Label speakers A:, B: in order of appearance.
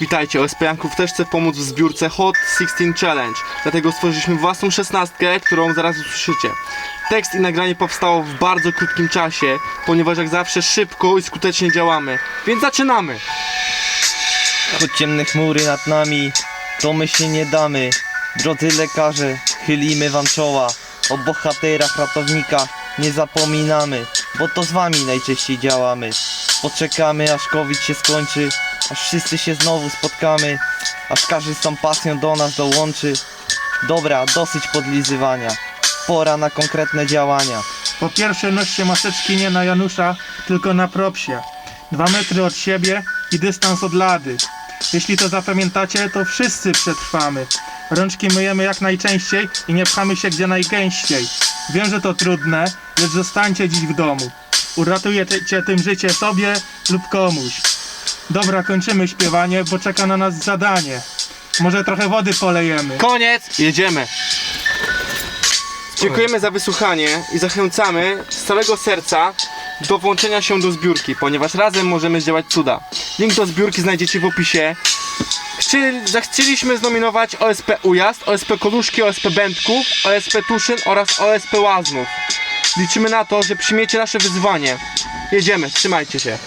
A: Witajcie, OSP Janków też chce pomóc w zbiórce Hot 16 Challenge, dlatego stworzyliśmy własną szesnastkę, którą zaraz usłyszycie. Tekst i nagranie powstało w bardzo krótkim czasie, ponieważ jak zawsze szybko i skutecznie działamy. Więc zaczynamy!
B: Choć ciemne chmury nad nami, to my się nie damy. Drodzy lekarze, chylimy wam czoła. O bohaterach, ratownikach nie zapominamy, bo to z wami najczęściej działamy. Poczekamy aż COVID się skończy, aż wszyscy się znowu spotkamy, aż każdy z tą pasją do nas dołączy. Dobra, dosyć podlizywania, pora na konkretne działania.
C: Po pierwsze noście maseczki nie na Janusza, tylko na propsie. Dwa metry od siebie i dystans od lady. Jeśli to zapamiętacie, to wszyscy przetrwamy. Rączki myjemy jak najczęściej i nie pchamy się gdzie najgęściej. Wiem, że to trudne, lecz zostańcie dziś w domu. Uratujecie tym życie sobie lub komuś. Dobra, kończymy śpiewanie, bo czeka na nas zadanie. Może trochę wody polejemy.
A: Koniec! Jedziemy! Dziękujemy za wysłuchanie i zachęcamy z całego serca do włączenia się do zbiórki, ponieważ razem możemy zdziałać cuda. Link do zbiórki znajdziecie w opisie. Chci- Chcieliśmy znominować OSP Ujazd, OSP Koluszki, OSP Będków, OSP Tuszyn oraz OSP Łaznów. Liczymy na to, że przyjmiecie nasze wyzwanie. Jedziemy, trzymajcie się.